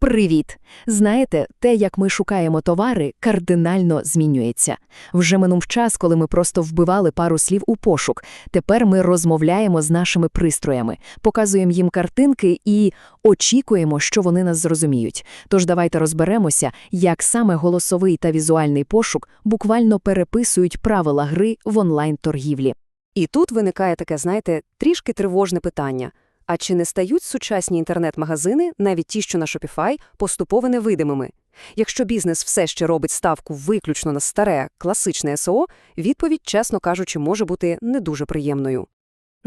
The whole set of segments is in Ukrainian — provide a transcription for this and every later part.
Привіт! Знаєте, те, як ми шукаємо товари, кардинально змінюється. Вже минув час, коли ми просто вбивали пару слів у пошук. Тепер ми розмовляємо з нашими пристроями, показуємо їм картинки і очікуємо, що вони нас зрозуміють. Тож давайте розберемося, як саме голосовий та візуальний пошук буквально переписують правила гри в онлайн-торгівлі. І тут виникає таке, знаєте, трішки тривожне питання. А чи не стають сучасні інтернет-магазини, навіть ті, що на Shopify, поступово невидимими? Якщо бізнес все ще робить ставку виключно на старе, класичне СО, відповідь, чесно кажучи, може бути не дуже приємною.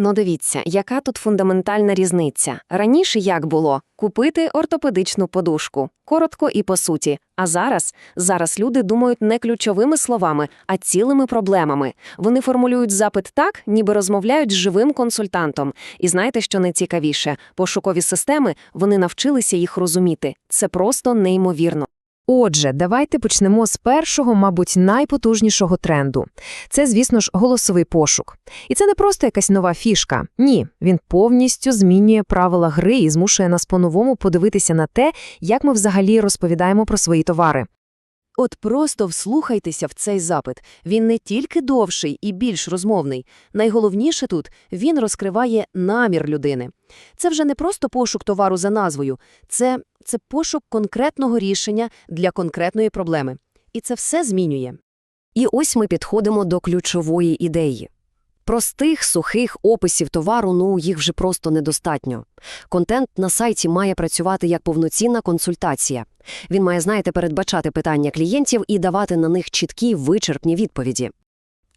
Ну дивіться, яка тут фундаментальна різниця. Раніше як було? Купити ортопедичну подушку. Коротко і по суті. А зараз? Зараз люди думають не ключовими словами, а цілими проблемами. Вони формулюють запит так, ніби розмовляють з живим консультантом. І знаєте, що найцікавіше? Пошукові системи, вони навчилися їх розуміти. Це просто неймовірно. Отже, давайте почнемо з першого, мабуть, найпотужнішого тренду. Це, звісно ж, голосовий пошук. І це не просто якась нова фішка. Ні, він повністю змінює правила гри і змушує нас по-новому подивитися на те, як ми взагалі розповідаємо про свої товари. От просто вслухайтеся в цей запит. Він не тільки довший і більш розмовний. Найголовніше тут – він розкриває намір людини. Це вже не просто пошук товару за назвою, це, це пошук конкретного рішення для конкретної проблеми. І це все змінює. І ось ми підходимо до ключової ідеї. Простих, сухих описів товару, ну, їх вже просто недостатньо. Контент на сайті має працювати як повноцінна консультація. Він має, знаєте, передбачати питання клієнтів і давати на них чіткі, вичерпні відповіді.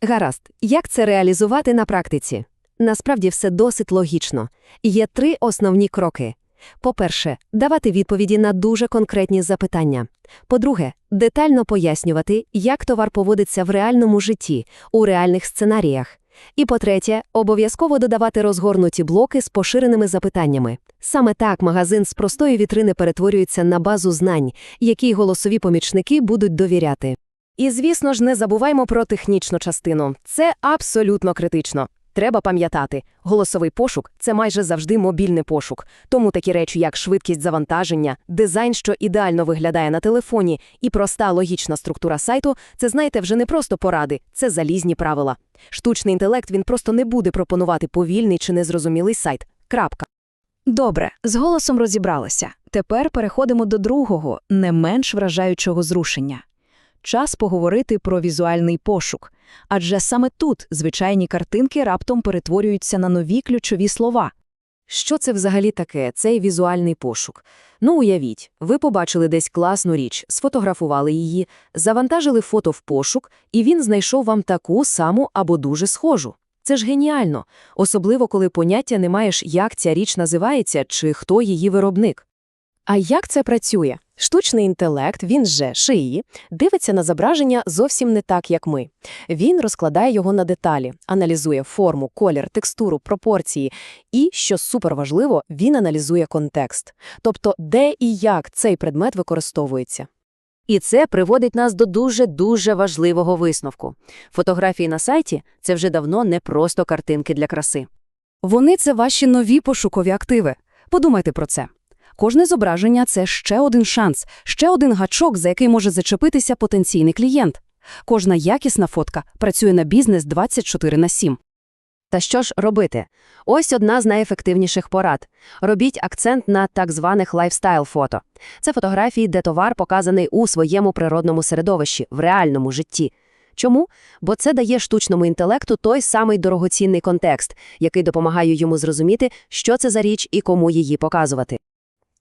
Гаразд, як це реалізувати на практиці? Насправді все досить логічно. Є три основні кроки. По-перше, давати відповіді на дуже конкретні запитання. По-друге, детально пояснювати, як товар поводиться в реальному житті, у реальних сценаріях. І по-третє, обов'язково додавати розгорнуті блоки з поширеними запитаннями. Саме так магазин з простої вітрини перетворюється на базу знань, якій голосові помічники будуть довіряти. І, звісно ж, не забуваймо про технічну частину. Це абсолютно критично. Треба пам'ятати, голосовий пошук це майже завжди мобільний пошук. Тому такі речі, як швидкість завантаження, дизайн, що ідеально виглядає на телефоні, і проста логічна структура сайту це, знаєте, вже не просто поради, це залізні правила. Штучний інтелект він просто не буде пропонувати повільний чи незрозумілий сайт. Крапка. Добре, з голосом розібралися. Тепер переходимо до другого, не менш вражаючого зрушення. Час поговорити про візуальний пошук. Адже саме тут звичайні картинки раптом перетворюються на нові ключові слова. Що це взагалі таке, цей візуальний пошук? Ну, уявіть, ви побачили десь класну річ, сфотографували її, завантажили фото в пошук, і він знайшов вам таку саму або дуже схожу. Це ж геніально, особливо коли поняття не маєш, як ця річ називається чи хто її виробник. А як це працює? Штучний інтелект, він же шиї, дивиться на зображення зовсім не так, як ми. Він розкладає його на деталі, аналізує форму, колір, текстуру, пропорції і, що суперважливо, він аналізує контекст, тобто де і як цей предмет використовується. І це приводить нас до дуже-дуже важливого висновку. Фотографії на сайті – це вже давно не просто картинки для краси. Вони – це ваші нові пошукові активи. Подумайте про це. Кожне зображення – це ще один шанс, ще один гачок, за який може зачепитися потенційний клієнт. Кожна якісна фотка працює на бізнес 24 на 7. Та що ж робити? Ось одна з найефективніших порад. Робіть акцент на так званих лайфстайл-фото. Це фотографії, де товар показаний у своєму природному середовищі, в реальному житті. Чому? Бо це дає штучному інтелекту той самий дорогоцінний контекст, який допомагає йому зрозуміти, що це за річ і кому її показувати.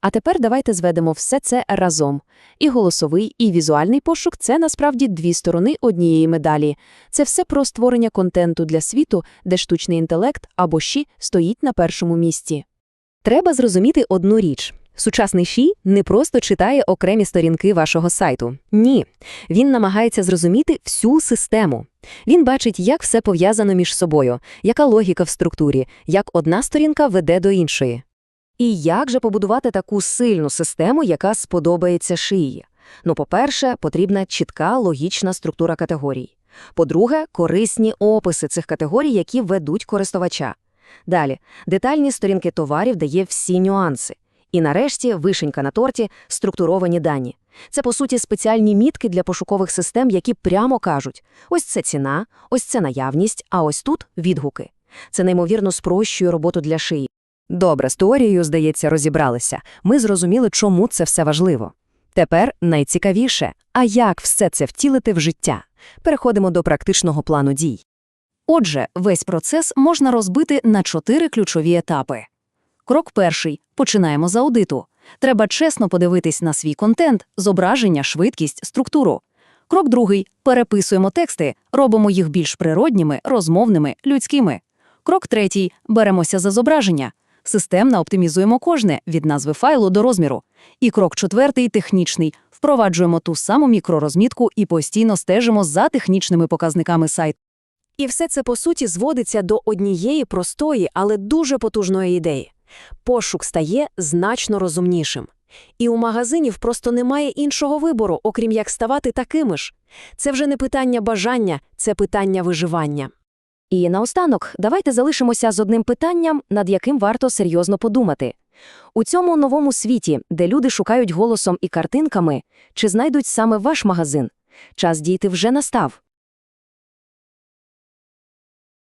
А тепер давайте зведемо все це разом. І голосовий, і візуальний пошук це насправді дві сторони однієї медалі. Це все про створення контенту для світу, де штучний інтелект або щі стоїть на першому місці. Треба зрозуміти одну річ. Сучасний ШІ не просто читає окремі сторінки вашого сайту. Ні. Він намагається зрозуміти всю систему. Він бачить, як все пов'язано між собою, яка логіка в структурі, як одна сторінка веде до іншої. І як же побудувати таку сильну систему, яка сподобається шиї? Ну, по-перше, потрібна чітка логічна структура категорій. По-друге, корисні описи цих категорій, які ведуть користувача. Далі, детальні сторінки товарів дає всі нюанси. І нарешті вишенька на торті – структуровані дані. Це, по суті, спеціальні мітки для пошукових систем, які прямо кажуть ось це ціна, ось це наявність, а ось тут – відгуки. Це неймовірно спрощує роботу для шиї. Добре, з теорією, здається, розібралися. Ми зрозуміли, чому це все важливо. Тепер найцікавіше – а як все це втілити в життя? Переходимо до практичного плану дій. Отже, весь процес можна розбити на чотири ключові етапи. Крок перший. Починаємо з аудиту. Треба чесно подивитись на свій контент, зображення, швидкість, структуру. Крок другий. Переписуємо тексти, робимо їх більш природніми, розмовними, людськими. Крок третій. Беремося за зображення. Системно оптимізуємо кожне, від назви файлу до розміру. І крок четвертий – технічний. Впроваджуємо ту саму мікророзмітку і постійно стежимо за технічними показниками сайту. І все це, по суті, зводиться до однієї простої, але дуже потужної ідеї. Пошук стає значно розумнішим. І у магазинів просто немає іншого вибору, окрім як ставати такими ж. Це вже не питання бажання, це питання виживання. І наостанок, давайте залишимося з одним питанням, над яким варто серйозно подумати. У цьому новому світі, де люди шукають голосом і картинками, чи знайдуть саме ваш магазин? Час дійти вже настав.